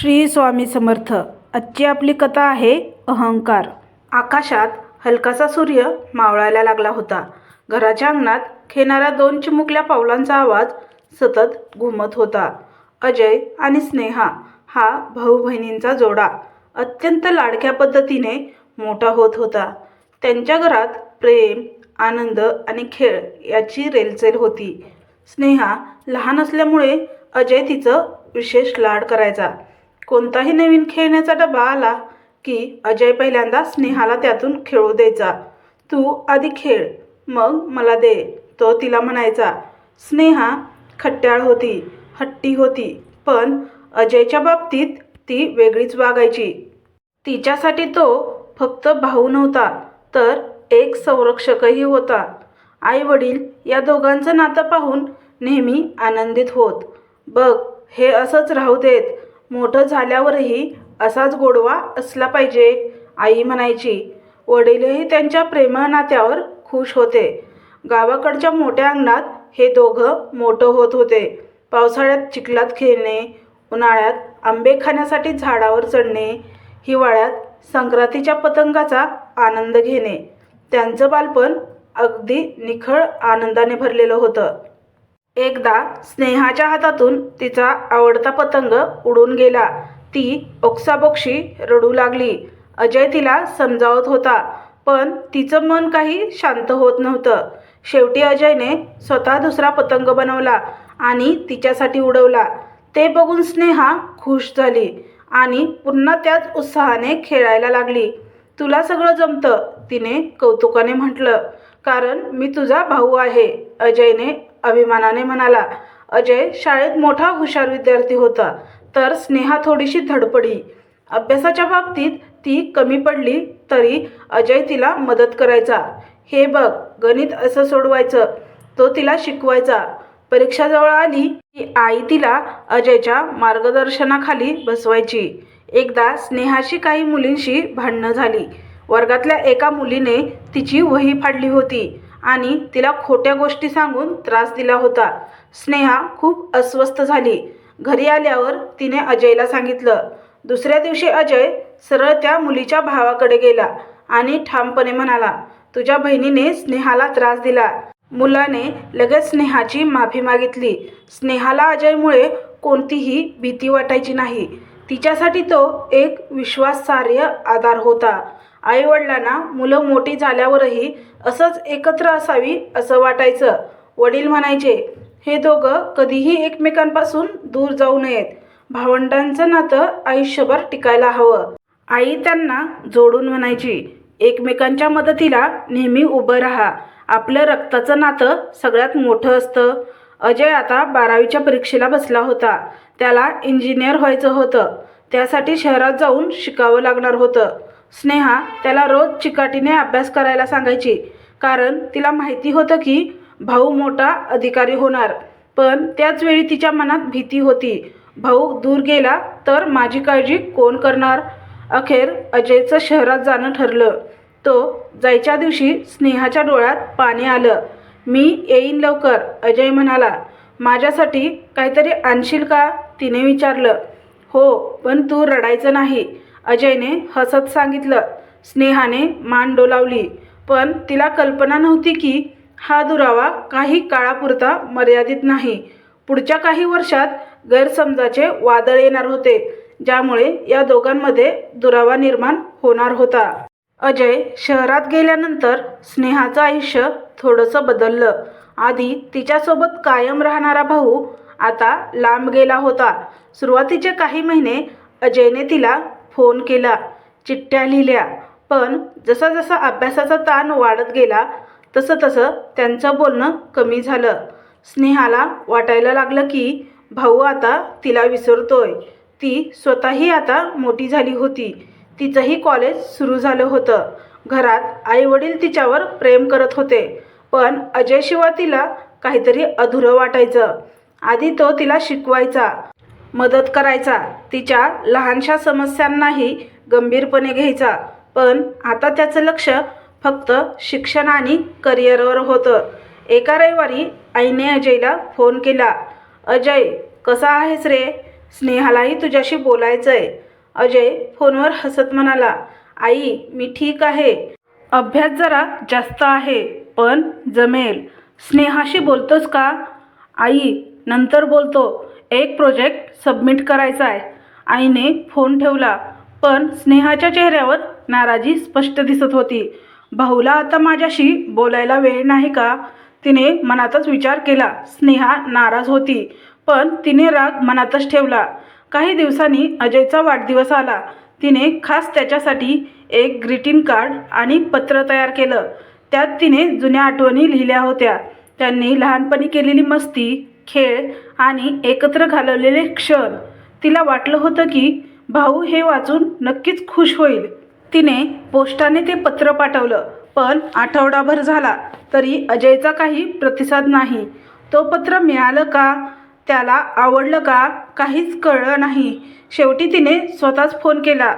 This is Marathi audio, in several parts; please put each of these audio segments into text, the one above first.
श्री स्वामी समर्थ. आजची आपली कथा आहे अहंकार. आकाशात हलकासा सूर्य मावळायला लागला होता. घराच्या अंगणात खेळणाऱ्या दोन चिमुकल्या पावलांचा आवाज सतत घुमत होता. अजय आणि स्नेहा हा भाऊ बहिणींचा जोडा. अत्यंत लाडक्या पद्धतीने मोठा होत होता. त्यांच्या घरात प्रेम आनंद आणि खेळ याची रेलचेल होती. स्नेहा लहान असल्यामुळे अजय तिचं विशेष लाड करायचा. कोणताही नवीन खेळण्याचा डबा आला की अजय पहिल्यांदा स्नेहाला त्यातून खेळू द्यायचा. तू आधी खेळ मग मला दे तो तिला म्हणायचा. स्नेहा खट्ट्याळ होती हट्टी होती पण अजयच्या बाबतीत ती वेगळीच वागायची. तिच्यासाठी तो फक्त भाऊ नव्हता तर एक संरक्षकही होता. आई वडील या दोघांचं नातं पाहून नेहमी आनंदित होत. बघ हे असंच राहू देत मोठं झाल्यावरही असाच गोडवा असला पाहिजे आई म्हणायची. वडीलही त्यांच्या प्रेमळ नात्यावर खुश होते. गावाकडच्या मोठ्या अंगणात हे दोघं मोठं होत होते. पावसाळ्यात चिखलात खेळणे उन्हाळ्यात आंबे खाण्यासाठी झाडावर चढणे हिवाळ्यात संक्रांतीच्या पतंगाचा आनंद घेणे. त्यांचं बालपण अगदी निखळ आनंदाने भरलेलं होतं. एकदा स्नेहाच्या हातातून तिचा आवडता पतंग उडून गेला. ती ओक्साबोक्षी रडू लागली. अजय तिला समजावत होता पण तिचं मन काही शांत होत नव्हतं. शेवटी अजयने स्वतः दुसरा पतंग बनवला आणि तिच्यासाठी उडवला. ते बघून स्नेहा खुश झाली आणि पुन्हा त्याच उत्साहाने खेळायला लागली. तुला सगळं जमतं तिने कौतुकाने म्हटलं. कारण मी तुझा भाऊ आहे अजयने अभिमानाने म्हणाला अजय शाळेत मोठा हुशार विद्यार्थी होता तर स्नेहा थोडीशी धडपडी. अभ्यासाच्या बाबतीत ती कमी पडली तरी अजय तिला मदत करायचा. हे बघ गणित असं सोडवायचं तो तिला शिकवायचा. परीक्षा जवळ आली की आई तिला अजयच्या मार्गदर्शनाखाली बसवायची. एकदा स्नेहाशी काही मुलींशी भांडणं झाली. वर्गातल्या एका मुलीने तिची वही फाडली होती. आणि तिला खोट्या गोष्टी सांगून त्रास दिला होता. स्नेहा खूप अस्वस्थ झाली. घरी आल्यावर तिने अजयला सांगितलं. दुसऱ्या दिवशी अजय सरळ त्या मुलीच्या भावाकडे गेला आणि ठामपणे म्हणाला तुझ्या बहिणीने स्नेहाला त्रास दिला. मुलाने लगेच स्नेहाची माफी मागितली. स्नेहाला अजयमुळे कोणतीही भीती वाटायची नाही. तिच्यासाठी तो एक विश्वासार्ह आधार होता. आईवडिलांना मुलं मोठी झाल्यावरही असंच एकत्र असावी असं वाटायचं. वडील म्हणायचे हे दोघं कधीही एकमेकांपासून दूर जाऊ नयेत. भावंडांचं नातं आयुष्यभर टिकायला हवं. आई त्यांना जोडून म्हणायची एकमेकांच्या मदतीला नेहमी उभं राहा. आपलं रक्ताचं नातं सगळ्यात मोठं असतं. अजय आता बारावीच्या परीक्षेला बसला होता. त्याला इंजिनियर व्हायचं होतं. त्यासाठी शहरात जाऊन शिकावं लागणार होतं. स्नेहा त्याला रोज चिकाटीने अभ्यास करायला सांगायची. कारण तिला माहिती होतं की भाऊ मोठा अधिकारी होणार. पण त्याच वेळी तिच्या मनात भीती होती. भाऊ दूर गेला तर माझी काळजी कोण करणार? अखेर अजयचं शहरात जाणं ठरलं. तो जायच्या दिवशी स्नेहाच्या डोळ्यात पाणी आलं. मी येईन लवकर अजय म्हणाला. माझ्यासाठी काहीतरी आणशील का? तिने विचारलं. हो पण तू रडायचं नाही. अजयने हसत सांगितलं. स्नेहाने मान डोलावली. पण तिला कल्पना नव्हती की हा दुरावा काही काळापुरता मर्यादित नाही. पुढच्या काही वर्षात गैरसमजाचे वादळ येणार होते ज्यामुळे या दोघांमध्ये दुरावा निर्माण होणार होता. अजय शहरात गेल्यानंतर स्नेहाचं आयुष्य थोडंसं बदललं. आधी तिच्यासोबत कायम राहणारा भाऊ आता लांब गेला होता. सुरुवातीचे काही महिने अजयने तिला फोन केला. चिठ्ठ्या लिहिल्या. पण जसा जसा अभ्यासाचा ताण वाढत गेला तसं तसं त्यांचं बोलणं कमी झालं. स्नेहाला वाटायला लागलं की भाऊ आता तिला विसरतोय. ती स्वतःही आता मोठी झाली होती. तिचंही कॉलेज सुरू झालं होतं. घरात आईवडील तिच्यावर प्रेम करत होते. पण अजयशिवाय तिला काहीतरी अधुरं वाटायचं. आधी तो तिला शिकवायचा. मदत करायचा. तिच्या लहानशा समस्यांनाही गंभीरपणे घ्यायचा. पण आता त्याचं लक्ष फक्त शिक्षण आणि करिअरवर होतं. एका रविवारी आईने अजयला फोन केला. अजय कसा आहेस रे? स्नेहालाही तुझ्याशी बोलायचं आहे अजय फोनवर हसत म्हणाला. आई मी ठीक आहे. अभ्यास जरा जास्त आहे पण जमेल. स्नेहाशी बोलतोस का? आई नंतर बोलतो. एक प्रोजेक्ट सबमिट करायचा आहे. आईने फोन ठेवला पण स्नेहाच्या चेहऱ्यावर नाराजी स्पष्ट दिसत होती. भाऊला आता माझ्याशी बोलायला वेळ नाही का? तिने मनातच विचार केला. स्नेहा नाराज होती पण तिने राग मनातच ठेवला. काही दिवसांनी अजयचा वाढदिवस आला. तिने खास त्याच्यासाठी एक ग्रीटिंग कार्ड आणि पत्र तयार केलं. त्यात तिने जुन्या आठवणी लिहिल्या होत्या. त्यांनी लहानपणी केलेली मस्ती खेळ आणि एकत्र घालवलेले क्षण. तिला वाटलं होतं की भाऊ हे वाचून नक्कीच खुश होईल. तिने पोस्टाने ते पत्र पाठवलं पण आठवडाभर झाला तरी अजयचा काही प्रतिसाद नाही. तो पत्र मिळालं का त्याला आवडलं का काहीच कळलं नाही. शेवटी तिने स्वतःच फोन केला.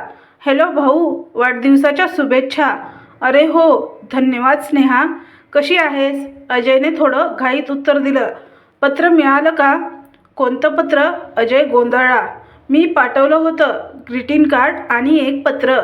हॅलो भाऊ वाढदिवसाच्या शुभेच्छा. अरे हो धन्यवाद स्नेहा. कशी आहेस? अजयने थोडं घाईत उत्तर दिलं. पत्र मिळालं का? कोणतं पत्र? अजय गोंधळा. मी पाठवलं होतं ग्रीटिंग कार्ड आणि एक पत्र.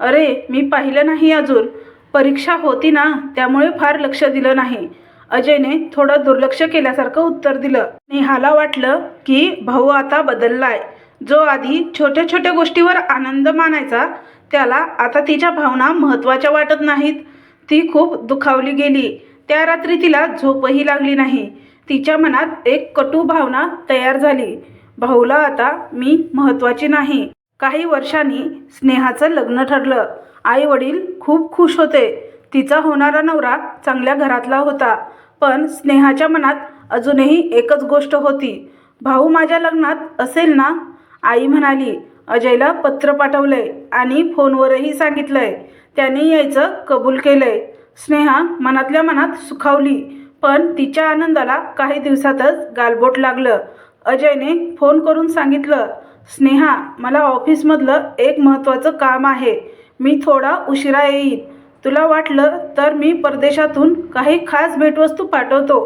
अरे मी पाहिलं नाही अजून. परीक्षा होती ना त्यामुळे फार लक्ष दिलं नाही. अजयने थोडं दुर्लक्ष केल्यासारखं उत्तर दिलं. नेहाला वाटलं की भाऊ आता बदललाय. जो आधी छोट्या छोट्या गोष्टीवर आनंद मानायचा त्याला आता तिच्या भावना महत्त्वाच्या वाटत नाहीत. ती खूप दुखावली गेली. त्या रात्री तिला झोपही लागली नाही. तिच्या मनात एक कटू भावना तयार झाली. भाऊला आता मी महत्त्वाची नाही. काही वर्षांनी स्नेहाचं लग्न ठरलं. आई वडील खूप खुश होते. तिचा होणारा नवरा चांगल्या घरातला होता. पण स्नेहाच्या मनात अजूनही एकच गोष्ट होती. भाऊ माझ्या लग्नात असेल ना? आई म्हणाली. अजयला पत्र पाठवलंय आणि फोनवरही सांगितलंय. त्याने यायचं कबूल केलंय. स्नेहा मनातल्या मनात सुखावली. पण तिच्या आनंदाला काही दिवसातच गालबोट लागलं. अजयने फोन करून सांगितलं स्नेहा मला ऑफिसमधलं एक महत्त्वाचं काम आहे. मी थोडा उशिरा येईन. तुला वाटलं तर मी परदेशातून काही खास भेटवस्तू पाठवतो.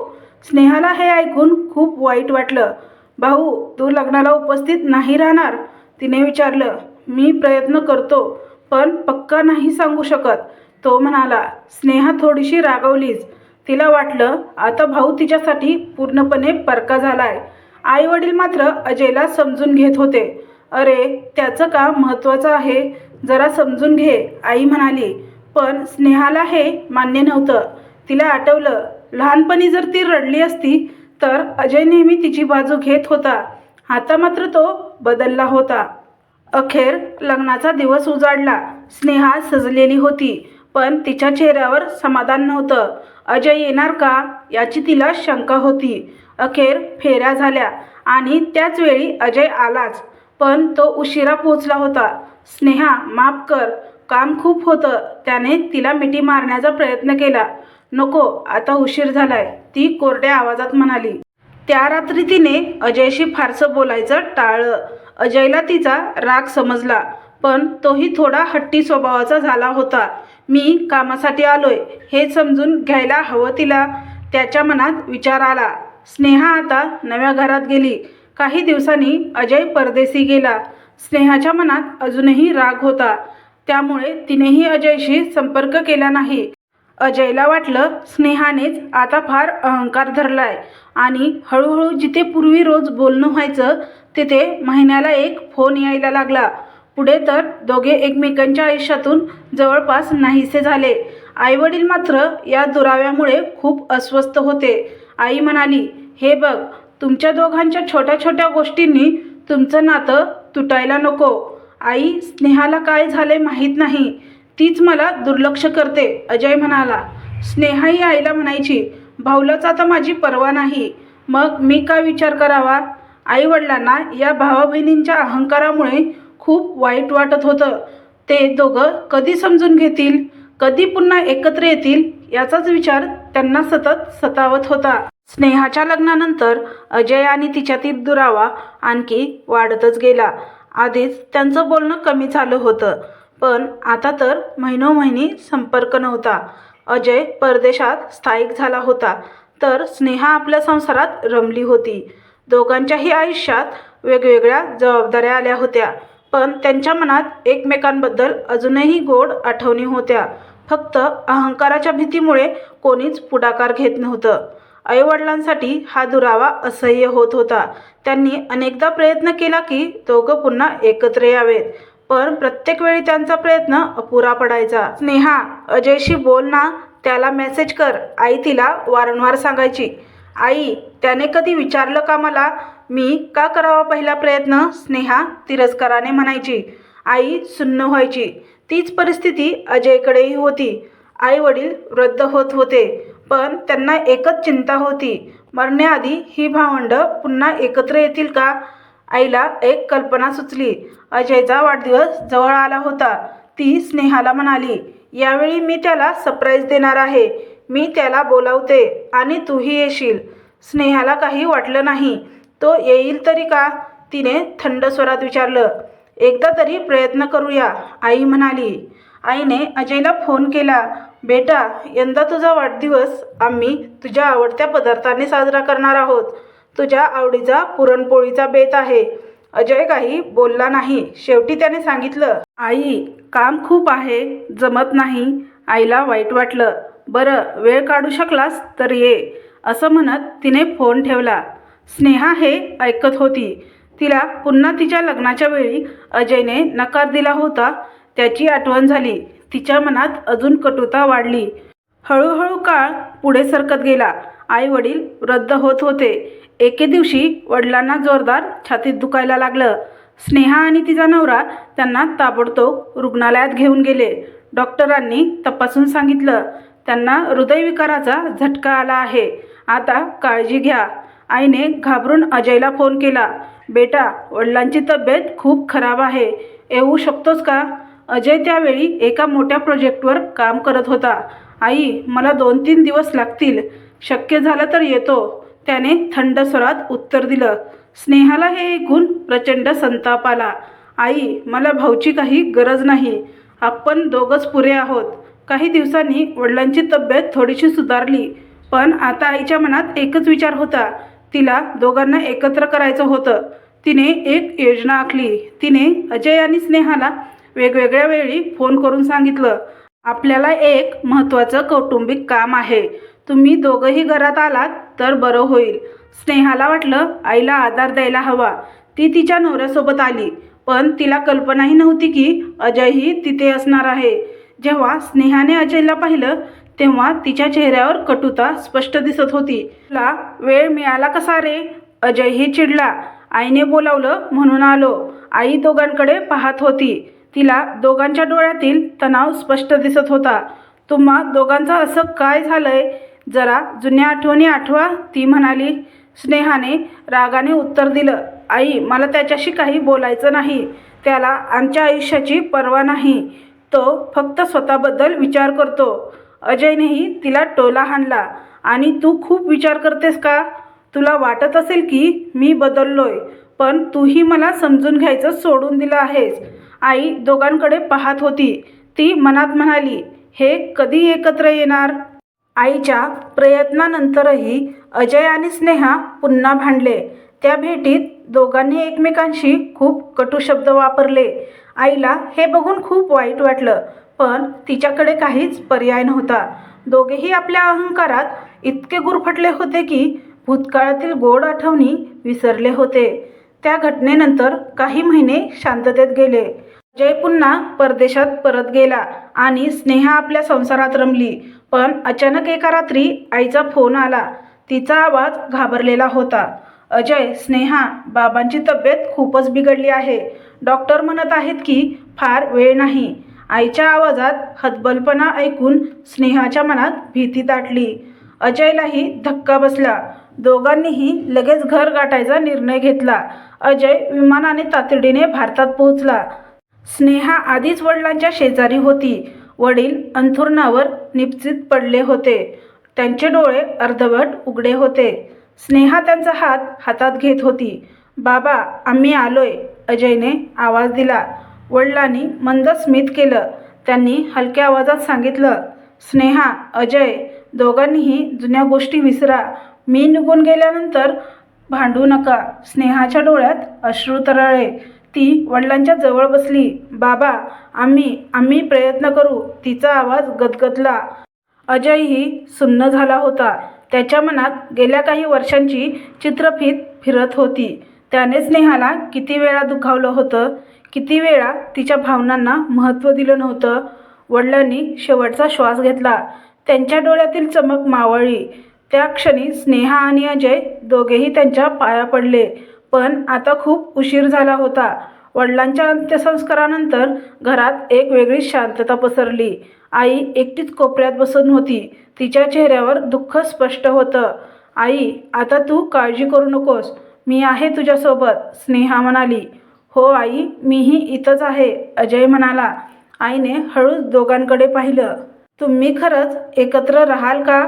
स्नेहाला हे ऐकून खूप वाईट वाटलं. भाऊ तू लग्नाला उपस्थित नाही राहणार. तिने विचारलं. मी प्रयत्न करतो पण पक्का नाही सांगू शकत. तो म्हणाला स्नेहा थोडीशी रागवलीच. तिला वाटलं आता भाऊ तिच्यासाठी पूर्णपणे परका झालाय. आई वडील मात्र अजयला समजून घेत होते. अरे त्याचं काम महत्त्वाचं आहे? जरा समजून घे आई म्हणाली. पण स्नेहाला हे मान्य नव्हतं. तिला आठवलं लहानपणी जर ती रडली असती तर अजय नेहमी तिची बाजू घेत होता. आता मात्र तो बदलला होता. अखेर लग्नाचा दिवस उजाडला. स्नेहा सजलेली होती पण तिच्या चेहऱ्यावर समाधान नव्हतं. अजय येणार का याची तिला शंका होती. अखेर फेऱ्या झाल्या आणि त्याच वेळी अजय आलाच पण तो उशिरा पोचला होता. स्नेहा माफ कर काम खूप होतं त्याने तिला मिठी मारण्याचा प्रयत्न केला. नको आता उशीर झालाय ती कोरड्या आवाजात म्हणाली. त्या रात्री तिने अजयशी फारसं बोलायचं टाळलं. अजयला तिचा राग समजला पण तोही थोडा हट्टी स्वभावाचा झाला होता. मी कामासाठी आलोय हे समजून घ्यायला हवं तिला. त्याच्या मनात विचार आला. स्नेहा आता नव्या घरात गेली. काही दिवसांनी अजय परदेशी गेला. स्नेहाच्या मनात अजूनही राग होता. त्यामुळे तिनेही अजयशी संपर्क केला नाही. अजयला वाटलं स्नेहानेच आता फार अहंकार धरलाय आणि हळूहळू जिथे पूर्वी रोज बोलणं व्हायचं तिथे महिन्याला एक फोन यायला लागला. पुढे तर दोघे एकमेकांच्या आयुष्यातून जवळपास नाहीसे झाले. आईवडील मात्र या दुराव्यामुळे खूप अस्वस्थ होते. आई म्हणाली हे बघ तुमच्या दोघांच्या छोट्या छोट्या गोष्टींनी तुमचं नातं तुटायला नको. आई स्नेहाला काय झाले माहीत नाही. तीच मला दुर्लक्ष करते अजय म्हणाला. स्नेहाही आईला म्हणायची भाऊलाच आता माझी पर्वा नाही. मग मी काय विचार करावा? आई वडिलांना या भावा बहिणींच्या अहंकारामुळे खूप वाईट वाटत होतं. ते दोघं कधी समजून घेतील कधी पुन्हा एकत्र येतील याचाच विचार त्यांना सतत सतावत होता. स्नेहाच्या लग्नानंतर अजय आणि तिच्यातील दुरावा आणखी वाढतच गेला. आधीच त्यांचं बोलणं कमी झालं होतं पण आता तर महिनोमहिनी संपर्क नव्हता. अजय परदेशात स्थायिक झाला होता तर स्नेहा आपल्या संसारात रमली होती. दोघांच्याही आयुष्यात वेगवेगळ्या जबाबदाऱ्या आल्या होत्या. पण त्यांच्या मनात एकमेकांबद्दल अजूनही गोड आठवणी होत्या. फक्त अहंकाराच्या भीतीमुळे कोणीच पुढाकार घेत नव्हतं. आईवडिलांसाठी हा दुरावा असह्य होत होता. त्यांनी अनेकदा प्रयत्न केला की दोघं पुन्हा एकत्र यावेत पण प्रत्येक वेळी त्यांचा प्रयत्न अपुरा पडायचा. स्नेहा अजयशी बोल ना त्याला मेसेज कर. आई तिला वारंवार सांगायची. आई त्याने कधी विचारलं का मला मी का करावा पहिला प्रयत्न? स्नेहा तिरस्काराने म्हणायची. आई सुन्न व्हायची. तीच परिस्थिती अजयकडेही होती. आई वडील वृद्ध होत होते पण त्यांना एकच चिंता होती. मरण्याआधी ही भावंडं पुन्हा एकत्र येतील का? आईला एक कल्पना सुचली. अजयचा वाढदिवस जवळ आला होता. ती स्नेहाला म्हणाली यावेळी मी त्याला सरप्राईज देणार आहे. मी त्याला बोलावते आणि तूही येशील. स्नेहाला काही वाटलं नाही. तो येईल तरी का? तिने थंड स्वरात विचारलं. एकदा तरी प्रयत्न करूया आई म्हणाली. आईने अजयला फोन केला बेटा यंदा तुझा वाढदिवस आम्ही तुझ्या आवडत्या पदार्थाने साजरा करणार आहोत. तुझ्या आवडीचा पुरणपोळीचा बेत आहे. अजय काही बोलला नाही. शेवटी त्याने सांगितलं आई काम खूप आहे जमत नाही. आईला वाईट वाटलं. बरं वेळ काढू शकलास तर ये. असं म्हणत तिने फोन ठेवला. स्नेहा हे ऐकत होती. तिला पुन्हा तिच्या लग्नाच्या वेळी अजयने नकार दिला होता. त्याची आठवण झाली. तिच्या मनात अजून कटुता वाढली. हळूहळू काळ पुढे सरकत गेला. आई वडील रद्द होत होते. एके दिवशी वडिलांना जोरदार छातीत दुखायला लागलं. स्नेहा आणि तिचा नवरा त्यांना ताबडतोब रुग्णालयात घेऊन गेले. डॉक्टरांनी तपासून सांगितलं. त्यांना हृदयविकाराचा झटका आला आहे. आता काळजी घ्या. आईने घाबरून अजयला फोन केला बेटा वडिलांची तब्येत खूप खराब आहे येऊ शकतोस का? अजय त्यावेळी एका मोठ्या प्रोजेक्टवर काम करत होता. आई मला दोन तीन दिवस लागतील शक्य झालं तर येतो त्याने थंड स्वरात उत्तर दिलं. स्नेहाला हे ऐकून प्रचंड संताप आला. आई मला भाऊची काही गरज नाही आपण दोघंच पुरे आहोत. काही दिवसांनी वडिलांची तब्येत थोडीशी सुधारली पण आता आईच्या मनात एकच विचार होता तिला दोघांना एकत्र करायचं होतं. तिने एक योजना आखली. तिने अजय आणि स्नेहाला वेगवेगळ्या वेळी फोन करून सांगितलं आपल्याला एक महत्त्वाचं कौटुंबिक काम आहे. तुम्ही दोघंही घरात आलात तर बरं होईल स्नेहाला वाटलं आईला आधार द्यायला हवा. ती तिच्या नवऱ्यासोबत आली. पण तिला कल्पनाही नव्हती की अजयही तिथे असणार आहे जेव्हा स्नेहाने अजयला पाहिलं तेव्हा तिच्या चेहऱ्यावर कटुता स्पष्ट दिसत होती. तिला वेळ मिळाला कसा रे? अजयही चिडला. आईने बोलावलं म्हणून आलो. आई दोघांकडे पाहत होती. तिला दोघांच्या डोळ्यातील तणाव स्पष्ट दिसत होता. तुम्हा दोघांचं असं काय झालंय? जरा जुन्या आठवणी आठवा ती म्हणाली. स्नेहाने रागाने उत्तर दिलं. आई मला त्याच्याशी काही बोलायचं नाही. त्याला आमच्या आयुष्याची पर्वा नाही. तो फक्त स्वतःबद्दल विचार करतो. अजयनेही तिला टोला हाणला. आणि तू खूप विचार करतेस का? तुला वाटत असेल की मी बदललोय पण तूही मला समजून घ्यायचं सोडून दिलं आहेस आई दोघांकडे पाहत होती. ती मनात म्हणाली हे कधी एकत्र येणार आईच्या प्रयत्नानंतरही अजय आणि स्नेहा पुन्हा भांडले. त्या भेटीत दोघांनी एकमेकांशी खूप कटू शब्द वापरले. आईला हे बघून खूप वाईट वाटलं. पण तिच्याकडे काहीच पर्याय नव्हता. दोघेही आपल्या अहंकारात इतके गुरफटले होते की भूतकाळातील गोड आठवणी विसरले होते. त्या घटनेनंतर काही महिने शांततेत गेले. जय पुन्हा परदेशात परत गेला आणि स्नेहा आपल्या संसारात रमली पण अचानक एका रात्री आईचा फोन आला. तिचा आवाज घाबरलेला होता. अजय स्नेहा बाबांची तब्येत खूपच बिघडली आहे. डॉक्टर म्हणत आहेत की फार वेळ नाही. आईच्या आवाजात हतबलपणा ऐकून स्नेहाच्या मनात भीती दाटली. अजयलाही धक्का बसला. दोघांनीही लगेच घर गाठायचा निर्णय घेतला. अजय विमानाने तातडीने भारतात पोहोचला. स्नेहा आधीच वडिलांच्या शेजारी होती. वडील अंथुरणावर निपचित पडले होते. त्यांचे डोळे अर्धवट उघडे होते. स्नेहा त्यांचा हात हातात घेत होती. बाबा आम्ही आलोय अजयने आवाज दिला. वडिलांनी मंद स्मित केलं. त्यांनी हलक्या आवाजात सांगितलं स्नेहा अजय दोघांनीही जुन्या गोष्टी विसरा. मी निघून गेल्यानंतर भांडू नका. स्नेहाच्या डोळ्यात अश्रू तरळे ती वडिलांच्या जवळ बसली. बाबा आम्ही आम्ही प्रयत्न करू. तिचा आवाज गदगदला. अजयही सुन्न झाला होता. त्याच्या मनात गेल्या काही वर्षांची चित्रफित फिरत होती. त्याने स्नेहाला किती वेळा दुखावलं होतं? किती वेळा तिच्या भावनांना महत्त्व दिलं नव्हतं. वडिलांनी शेवटचा श्वास घेतला. त्यांच्या डोळ्यातील चमक मावळली. त्या क्षणी स्नेहा आणि अजय दोघेही त्यांच्या पाया पडले. पण आता खूप उशीर झाला होता. वडिलांच्या अंत्यसंस्कारानंतर घरात एक वेगळी शांतता पसरली. आई एकटीच कोपऱ्यात बसून होती. तिच्या चेहऱ्यावर दुःख स्पष्ट होतं. आई आता तू काळजी करू नकोस. मी आहे तुझ्यासोबत स्नेहा म्हणाली. हो आई मीही इथंच आहे अजय म्हणाला. आईने हळूच दोघांकडे पाहिलं. तुम्ही खरंच एकत्र राहाल का?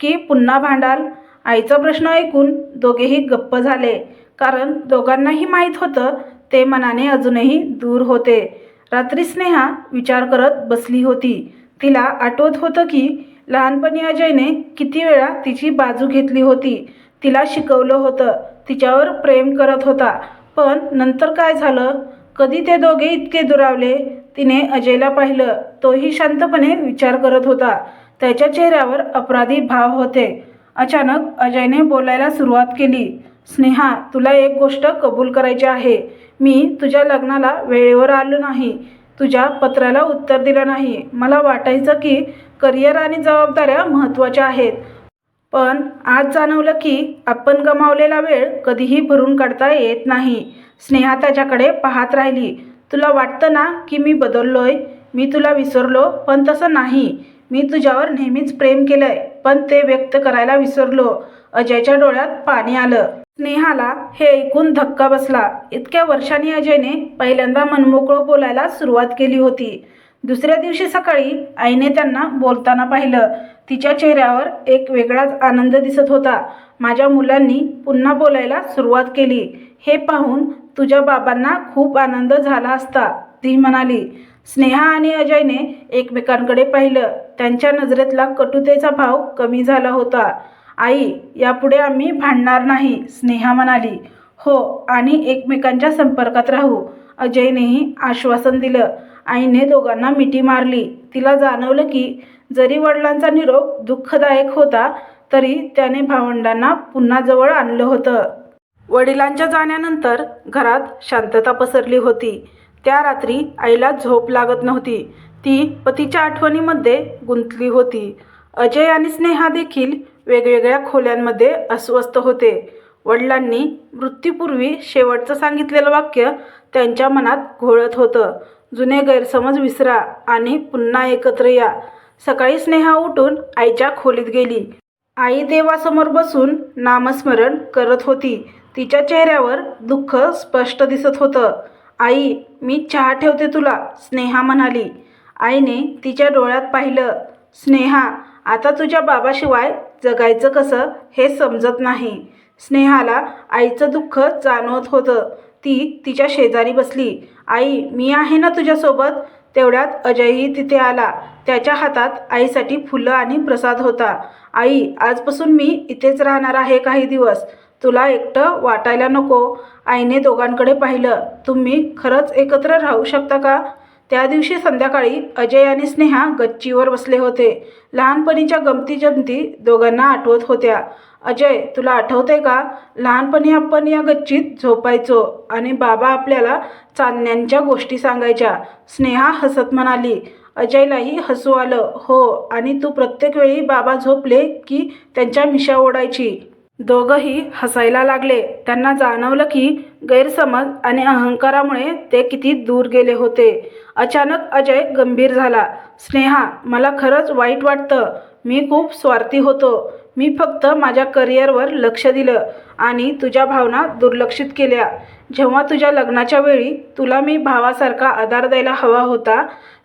की पुन्हा भांडाल? आईचा प्रश्न ऐकून दोघेही गप्प झाले. कारण दोघांनाही माहीत होतं ते मनाने अजूनही दूर होते. रात्री स्नेहा विचार करत बसली होती. तिला आठवत होतं की लहानपणी अजयने किती वेळा तिची बाजू घेतली होती. तिला शिकवलं होतं. तिच्यावर प्रेम करत होता. पण नंतर काय झालं? कधी ते दोघे इतके दुरावले? तिने अजयला पाहिलं. तोही शांतपणे विचार करत होता. त्याच्या चेहऱ्यावर अपराधी भाव होते. अचानक अजयने बोलायला सुरुवात केली. स्नेहा तुला एक गोष्ट कबूल करायची आहे. मी तुझ्या लग्नाला वेळेवर आलो नाही. तुझ्या पत्राला उत्तर दिलं नाही. मला वाटायचं की करिअर आणि जबाबदाऱ्या महत्त्वाच्या आहेत. पण आज जाणवलं की आपण गमावलेला वेळ कधीही भरून काढता येत नाही. स्नेहा त्याच्याकडे पाहत राहिली. तुला वाटतं ना की मी बदललोय? मी तुला विसरलो पण तसं नाही. मी तुझ्यावर नेहमीच प्रेम केलंय पण ते व्यक्त करायला विसरलो. अजयच्या डोळ्यात पाणी आलं. स्नेहाला हे ऐकून धक्का बसला. इतक्या वर्षांनी अजयने पहिल्यांदा मनमोकळं बोलायला सुरुवात केली होती. दुसऱ्या दिवशी सकाळी आईने त्यांना बोलताना पाहिलं. तिच्या चेहऱ्यावर एक वेगळाच आनंद दिसत होता. माझ्या मुलांनी पुन्हा बोलायला सुरुवात केली. हे पाहून तुझ्या बाबांना खूप आनंद झाला असता ती म्हणाली. स्नेहा आणि अजयने एकमेकांकडे पाहिलं. त्यांच्या नजरेतला कटुतेचा भाव कमी झाला होता. आई यापुढे आम्ही भांडणार नाही स्नेहा म्हणाली. हो आणि एकमेकांच्या संपर्कात राहू अजयनेही आश्वासन दिलं. आईने दोघांना मिठी मारली. तिला जाणवलं की जरी वडिलांचा निरोप दुःखदायक होता तरी त्याने भावंडांना पुन्हा जवळ आणलं होतं. वडिलांच्या जाण्यानंतर घरात शांतता पसरली होती. त्या रात्री आईला झोप लागत नव्हती. ती पतीच्या आठवणीमध्ये गुंतली होती. अजय आणि स्नेहा देखील वेगवेगळ्या खोल्यांमध्ये अस्वस्थ होते. वडिलांनी मृत्यूपूर्वी शेवटचं सांगितलेलं वाक्य त्यांच्या मनात घोळत होतं. जुने गैरसमज विसरा आणि पुन्हा एकत्र या. सकाळी स्नेहा उठून आईच्या खोलीत गेली. आई देवासमोर बसून नामस्मरण करत होती. तिच्या चेहऱ्यावर दुःख स्पष्ट दिसत होतं. आई मी चहा ठेवते तुला स्नेहा म्हणाली. आईने तिच्या डोळ्यात पाहिलं. स्नेहा आता तुझ्या बाबाशिवाय जगायचं कसं हे समजत नाही. स्नेहाला आईचं दुःख जाणवत होतं. ती तिच्या शेजारी बसली. आई मी आहे ना तुझ्यासोबत? तेवढ्यात अजयही तिथे आला. त्याच्या हातात आईसाठी फुलं आणि प्रसाद होता. आई आजपासून मी इथेच राहणार आहे काही दिवस. तुला एकटं वाटायला नको. आईने दोघांकडे पाहिलं. तुम्ही खरंच एकत्र राहू शकता का? त्या दिवशी संध्याकाळी अजय आणि स्नेहा गच्चीवर बसले होते. लहानपणीच्या गमती जमती दोघांना आठवत होत्या. अजय तुला आठवते का? लहानपणी आपण या गच्चीत झोपायचो आणि बाबा आपल्याला चांदण्यांच्या गोष्टी सांगायच्या. स्नेहा हसत म्हणाली अजयलाही हसू आलं. हो आणि तू प्रत्येक वेळी बाबा झोपले की त्यांच्या मिशा ओढायची. दोघंही हसायला लागले. त्यांना जाणवलं की गैरसमज आणि अहंकारामुळे ते किती दूर गेले होते. अचानक अजय गंभीर झाला. स्नेहा मला खरंच वाईट वाटतं. मी खूप स्वार्थी होतो. मी फक्त माझ्या करिअरवर लक्ष दिलं आणि तुझ्या भावना दुर्लक्षित केल्या. जेव्हा तुझ्या लग्नाच्या वेळी तुला मी भावासारखा आधार द्यायला हवा होता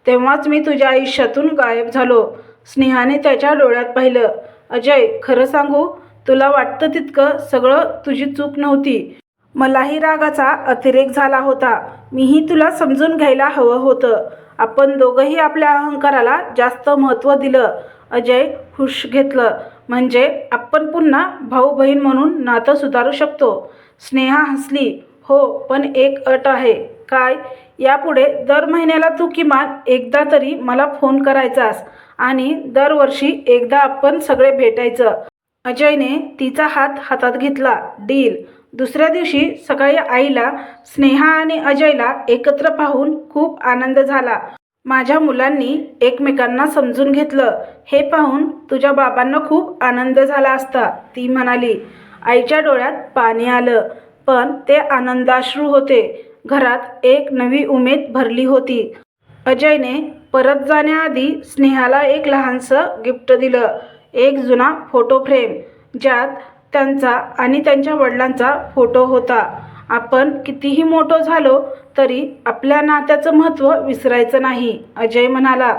तेव्हाच मी तुझ्या आयुष्यातून गायब झालो. स्नेहाने त्याच्या डोळ्यात पाहिलं. अजय खरं सांगू? तुला वाटतं तितकं सगळं तुझी चूक नव्हती. मलाही रागाचा अतिरेक झाला होता. मीही तुला समजून घ्यायला हवं होतं. आपण दोघंही आपल्या अहंकाराला जास्त महत्त्व दिलं. अजय हुश घेतलं. म्हणजे आपण पुन्हा भाऊ बहीण म्हणून नातं सुधारू शकतो. स्नेहा हसली. हो पण एक अट आहे. काय? यापुढे दर महिन्याला तू किमान एकदा तरी मला फोन करायचास. आणि दरवर्षी एकदा आपण सगळे भेटायचं. अजयने तिचा हात हातात घेतला. डील. दुसऱ्या दिवशी सकाळी आईला स्नेहा आणि अजयला एकत्र पाहून खूप आनंद झाला. माझ्या मुलांनी एकमेकांना समजून घेतलं. हे पाहून तुझ्या बाबांना खूप आनंद झाला असता ती म्हणाली. आईच्या डोळ्यात पाणी आलं पण ते आनंदाश्रू होते. घरात एक नवी उमेद भरली होती. अजयने परत जाण्याआधी स्नेहाला एक लहानसं गिफ्ट दिलं. एक जुना फोटो फ्रेम ज्यात त्यांचा आणि त्यांच्या वडिलांचा फोटो होता. आपण कितीही मोठं झालो तरी आपल्या नात्याचं महत्त्व विसरायचं नाही अजय म्हणाला.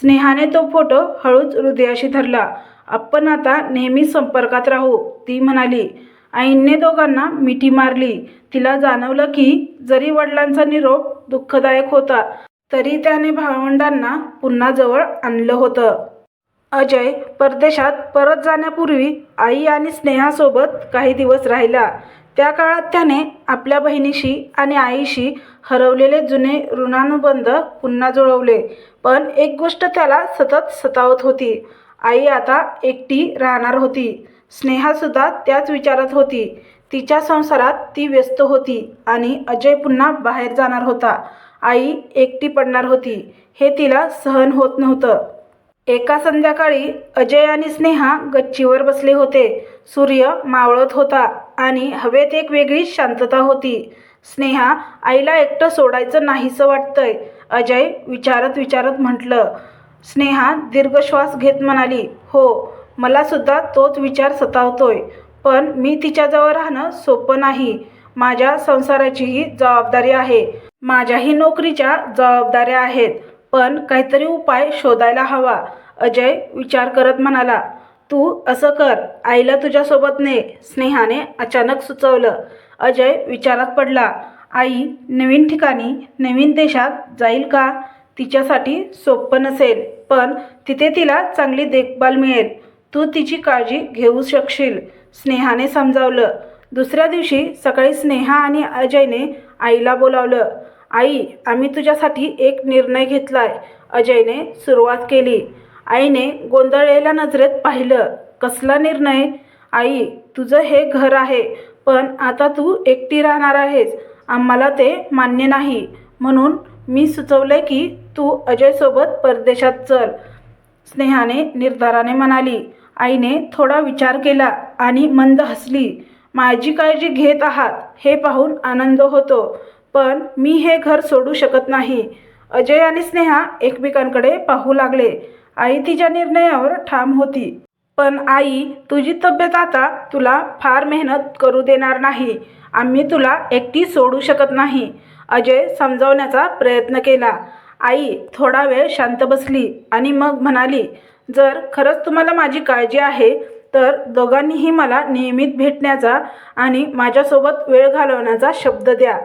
स्नेहाने तो फोटो हळूच हृदयाशी धरला. आपण आता नेहमी संपर्कात राहू ती म्हणाली. आईने दोघांना मिठी मारली. तिला जाणवलं की जरी वडिलांचा निरोप दुःखदायक होता तरी त्याने भावंडांना पुन्हा जवळ आणलं होतं. अजय परदेशात परत जाण्यापूर्वी आई आणि स्नेहासोबत काही दिवस राहिला. त्या काळात त्याने आपल्या बहिणीशी आणि आईशी हरवलेले जुने ऋणानुबंध पुन्हा जुळवले. पण एक गोष्ट त्याला सतत सतावत होती. आई आता एकटी राहणार होती. स्नेहासुद्धा त्याच विचारात होती. तिच्या संसारात ती व्यस्त होती आणि अजय पुन्हा बाहेर जाणार होता. आई एकटी पडणार होती. हे तिला सहन होत नव्हतं. एका संध्याकाळी अजय आणि स्नेहा गच्चीवर बसले होते. सूर्य मावळत होता आणि हवेत एक वेगळीच शांतता होती. स्नेहा आईला एकटं सोडायचं नाहीसं वाटतंय अजय विचारत विचारत म्हटलं. स्नेहा दीर्घ श्वास घेत म्हणाली हो मलासुद्धा तोच विचार सतावतोय पण मी तिच्याजवळ राहणं सोपं नाही. माझ्या संसाराचीही जबाबदारी आहे. माझ्याही नोकरीच्या जबाबदाऱ्या आहेत. पण काहीतरी उपाय शोधायला हवा. अजय विचार करत म्हणाला तू असं कर. आईला तुझ्यासोबत ने. स्नेहाने अचानक सुचवलं. अजय विचारात पडला आई नवीन ठिकाणी नवीन देशात जाईल का? तिच्यासाठी सोपं नसेल पण तिथे तिला चांगली देखभाल मिळेल. तू तिची काळजी घेऊ शकशील. स्नेहाने समजावलं. दुसऱ्या दिवशी सकाळी स्नेहा आणि अजयने आईला बोलावलं आई आम्ही तुझ्यासाठी एक निर्णय घेतलाय. अजयने सुरुवात केली. आईने गोंधळलेल्या नजरेत पाहिलं कसला निर्णय? आई तुझं हे घर आहे पण आता तू एकटी राहणार आहेस. आम्हाला ते मान्य नाही. म्हणून मी सुचवलंय की तू अजयसोबत परदेशात चल. स्नेहाने निर्धाराने म्हणाली. आईने थोडा विचार केला आणि मंद हसली. माझी काळजी घेत आहात. हे पाहून आनंद होतो. पण मी हे घर सोडू शकत नाही. अजय आणि स्नेहा एकमेकांकडे पाहू लागले. आई तिच्या निर्णयावर ठाम होती. पण आई तुझी तब्येत आता तुला फार मेहनत करू देणार नाही. आम्ही तुला एकटी सोडू शकत नाही. अजय समजावण्याचा प्रयत्न केला. आई थोडा वेळ शांत बसली आणि मग म्हणाली जर खरंच तुम्हाला माझी काळजी आहे तर दोघांनीही मला नियमित भेटण्याचा आणि माझ्यासोबत वेळ घालवण्याचा शब्द द्या.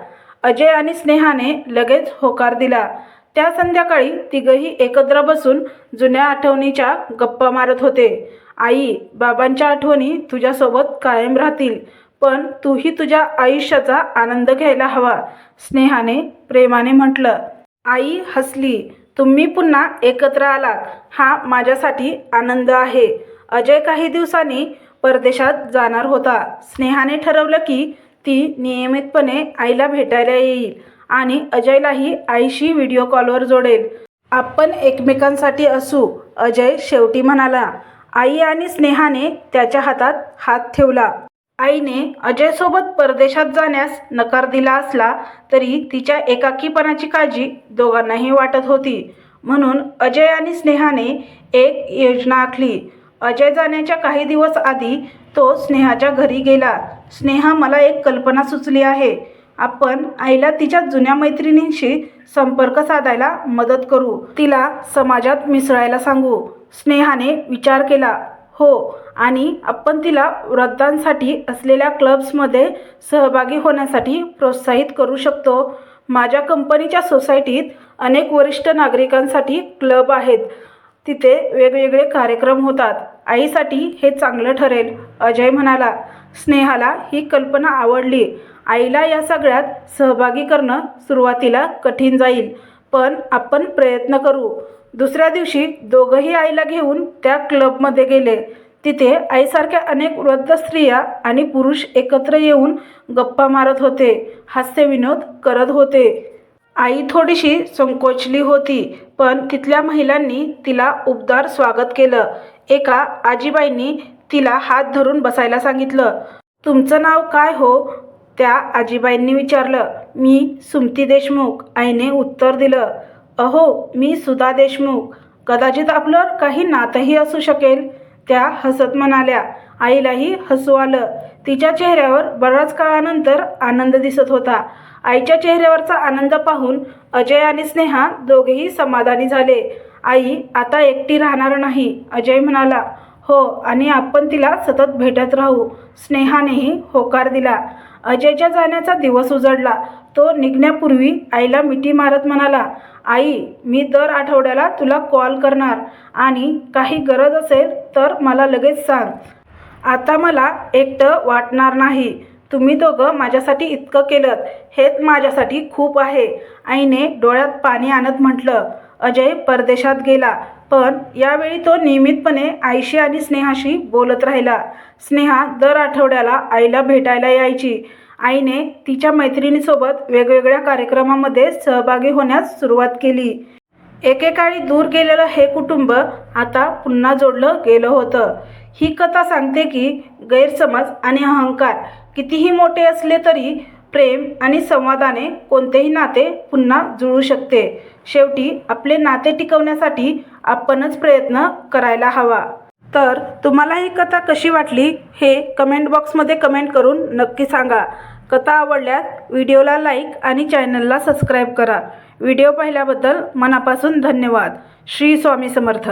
अजय आणि स्नेहाने लगेच होकार दिला. त्या संध्याकाळी तिघही एकत्र बसून जुन्या आठवणीच्या गप्पा मारत होते. आई बाबांच्या आठवणी तुझ्यासोबत कायम राहतील पण तूही तुझ्या आयुष्याचा आनंद घ्यायला हवा स्नेहाने प्रेमाने म्हटलं. आई हसली. तुम्ही पुन्हा एकत्र आलात. हा माझ्यासाठी आनंद आहे. अजय काही दिवसांनी परदेशात जाणार होता. स्नेहाने ठरवलं की ती नियमितपणे आईला भेटायला येईल आणि अजयलाही आईशी व्हिडिओ कॉलवर जोडेल. आपण एकमेकांसाठी असू अजय शेवटी म्हणाला आई आणि स्नेहाने त्याच्या हातात हात ठेवला. आईने अजयसोबत परदेशात जाण्यास नकार दिला असला तरी तिच्या एकाकीपणाची काळजी दोघांनाही वाटत होती. म्हणून अजय आणि स्नेहाने एक योजना आखली. अजय जाण्याच्या काही दिवस आधी तो स्नेहाच्या घरी गेला. स्नेहा मला एक कल्पना सुचली आहे. आपण आईला तिच्या जुन्या मैत्रिणींशी संपर्क साधायला मदत करू. तिला समाजात मिसळायला सांगू. स्नेहाने विचार केला. हो आणि आपण तिला वृद्धांसाठी असलेल्या क्लब्समध्ये सहभागी होण्यासाठी प्रोत्साहित करू शकतो. माझ्या कंपनीच्या सोसायटीत अनेक वरिष्ठ नागरिकांसाठी क्लब आहेत. तिथे वेगवेगळे कार्यक्रम होतात. आईसाठी हे चांगलं ठरेल अजय म्हणाला. स्नेहाला ही कल्पना आवडली. आईला या सगळ्यात सहभागी करणं सुरुवातीला कठीण जाईल पण आपण प्रयत्न करू. दुसऱ्या दिवशी दोघंही आईला घेऊन त्या क्लबमध्ये गेले. तिथे आईसारख्या अनेक वृद्ध स्त्रिया आणि पुरुष एकत्र येऊन गप्पा मारत होते. हास्यविनोद करत होते. आई थोडीशी संकोचली होती पण तिथल्या महिलांनी तिला उबदार स्वागत केलं. एका आजीबाईंनी तिला हात धरून बसायला सांगितलं तुमचं नाव काय हो? त्या आजीबाईंनी विचारलं मी सुमती देशमुख. आईने उत्तर दिलं अहो मी सुधा देशमुख. कदाचित आपलं काही नातंही असू शकेल. त्या हसत म्हणाल्या. आईलाही हसू आलं. तिच्या चेहऱ्यावर बराच काळानंतर आनंद दिसत होता. आईच्या चेहऱ्यावरचा आनंद पाहून अजय आणि स्नेहा दोघेही समाधानी झाले. आई आता एकटी राहणार नाही अजय म्हणाला. हो आणि आपण तिला सतत भेटत राहू स्नेहानेही होकार दिला. अजयच्या जाण्याचा दिवस उजडला. तो निघण्यापूर्वी आईला मिठी मारत म्हणाला आई मी दर आठवड्याला तुला कॉल करणार आणि काही गरज असेल तर मला लगेच सांग. आता मला एकटं वाटणार नाही. तुम्ही दोघं माझ्यासाठी इतकं केलं हेच माझ्यासाठी खूप आहे. आईने डोळ्यात पाणी आणत म्हटलं अजय परदेशात गेला पण यावेळी तो नियमितपणे आईशी आणि स्नेहाशी बोलत राहिला. स्नेहा दर आठवड्याला आईला भेटायला यायची. आईने तिच्या मैत्रिणीसोबत वेगवेगळ्या कार्यक्रमामध्ये सहभागी होण्यास सुरुवात केली. एकेकाळी दूर गेलेलं हे कुटुंब आता पुन्हा जोडलं गेलं होतं. ही कथा सांगते की गैरसमज आणि अहंकार कितीही मोठे असले तरी प्रेम आणि संवादाने कोणतेही नाते पुन्हा जुळू शकते. शेवटी आपले नाते टिकवण्यासाठी आपणच प्रयत्न करायला हवा. तर तुम्हाला ही कथा कशी वाटली हे कमेंट बॉक्समध्ये कमेंट करून नक्की सांगा. कथा आवडल्यास व्हिडिओला लाईक आणि चॅनलला सबस्क्राईब करा. व्हिडिओ पाहिल्याबद्दल मनापासून धन्यवाद. श्री स्वामी समर्थ.